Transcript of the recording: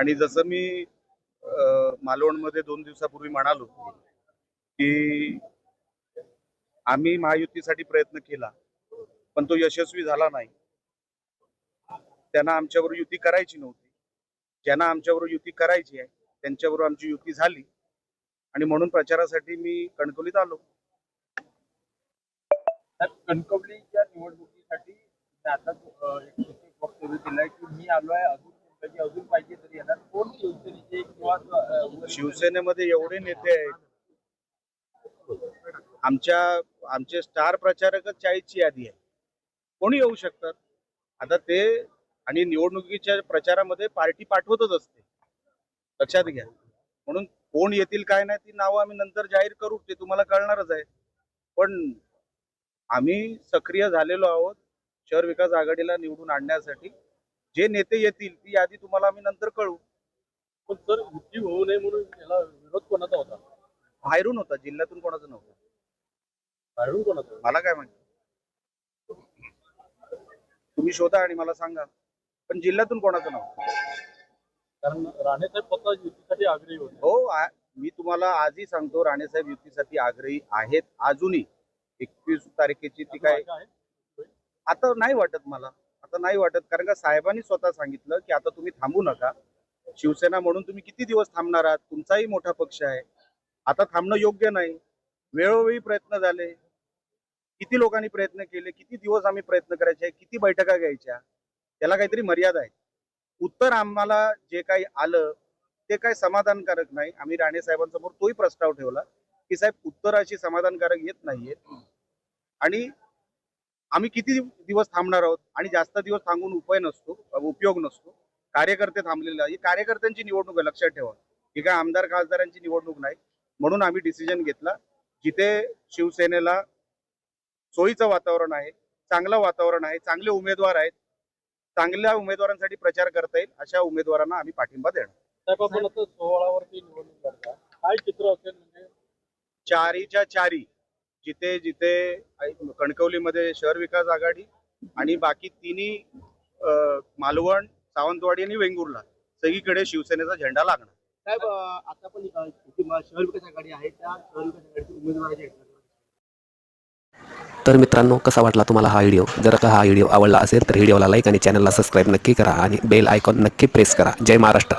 आणि जसं मी मालवणमध्ये दोन दिवसापूर्वी म्हणालो की आम्ही महायुतीसाठी प्रयत्न केला पण तो यशस्वी झाला नाही. त्यांना आमच्यावर युती करायची नव्हती. ज्यांना आमच्यावर युती करायची आहे त्यांच्याबरोबर आमची युती झाली. आणि म्हणून प्रचारासाठी मी कणकवलीत आलो. कणकवलीच्या निवडणुकीसाठी आता एक वक्तव्य की मी आलो आहे अजून पाहिजे तरी येणार. कोण शिवसेनेचे किंवा शिवसेनेमध्ये एवढे नेते आहेत. आमच्या आमचे स्टार प्रचारकच चाळीसची यादी आहे. कोणी येऊ शकतात? आता ते आणि निवडणुकीच्या प्रचारामध्ये पार्टी पाठवतच असते. लक्षात घ्या. म्हणून कोण येतील काय नाही ती नावं आम्ही नंतर जाहीर करू. ते तुम्हाला कळणारच आहे. पण आम्ही सक्रिय झालेलो आहोत शहर विकास आघाडीला निवडून आणण्यासाठी. जे नेते येतील ती यादी तुम्हाला आम्ही नंतर कळू पण सर युती होऊ नये म्हणून याला विरोध कोणाचा होता? बाहेरून होता जिल्ह्यातून कोणाचं नव्हतं. बाहेरून कोणाचा? मला काय माहिती. तुम्ही शोधा आणि मला सांगा. पण जिल्ह्यातून कोणाचं नाव कारण राणेसाहेब स्वतः युतीसाठी आग्रही होते. हो आ- मी तुम्हाला आजही सांगतो राणेसाहेब युतीसाठी आग्रही आहेत अजूनही. एकवीस तारखेची ती काय? आता नाही वाटत मला. आता नाही वाटत. कारण का साहेबांनी स्वतः सांगितलं की आता तुम्ही थांबू नका. शिवसेना म्हणून तुम्ही किती दिवस थांबणार आहात? तुमचाही मोठा पक्ष आहे. आता थांबणं योग्य नाही. वेळोवेळी प्रयत्न झाले. किती लोकांनी प्रयत्न केले? किती दिवस आम्ही प्रयत्न करायचे? किती बैठका घ्यायच्या? त्याला काहीतरी मर्यादा आहे. उत्तर आम्हाला जे काही आलं ते काही समाधानकारक नाही. आम्ही राणे साहेबांसमोर तोही प्रस्ताव ठेवला की साहेब उत्तर अशी समाधानकारक येत नाहीये. आणि आम्ही किती दिवस थांबणार आहोत आणि जास्त दिवस थांबून उपाय नसतो उपयोग नसतो. कार्यकर्ते थांबलेले आहे. ही कार्यकर्त्यांची निवडणूक आहे लक्षात ठेवा. ही काय आमदार खासदारांची निवडणूक नाही म्हणून आम्ही डिसिजन घेतला. जिथे शिवसेनेला सोयीचं वातावरण आहे चांगलं वातावरण आहे चांगले उमेदवार आहेत चांगल्या उमेदवारांसाठी प्रचार करता येईल अशा उमेदवारांना आम्ही पाठिंबा देणार. सोहळावरती निवडणूक करता काय चित्र असेल म्हणजे? चारीच्या चारी. जिथे जिथे कणकवलीमध्ये शहर विकास आघाडी आणि बाकी तिन्ही मालवण सावंतवाडी आणि वेंगुर्ला सगळीकडे शिवसेनेचा झेंडा लागणार. साहेब आता पण शहर विकास आघाडी आहे त्या शहर विकास आघाडीचे तर मित्रांनो कसा वाटला तुम्हाला हा व्हिडिओ? जर का हा व्हिडिओ आवडला असेल तर व्हिडिओला लाईक आणि चॅनलला सबस्क्राईब नक्की करा आणि बेल आयकॉन नक्की प्रेस करा. जय महाराष्ट्र.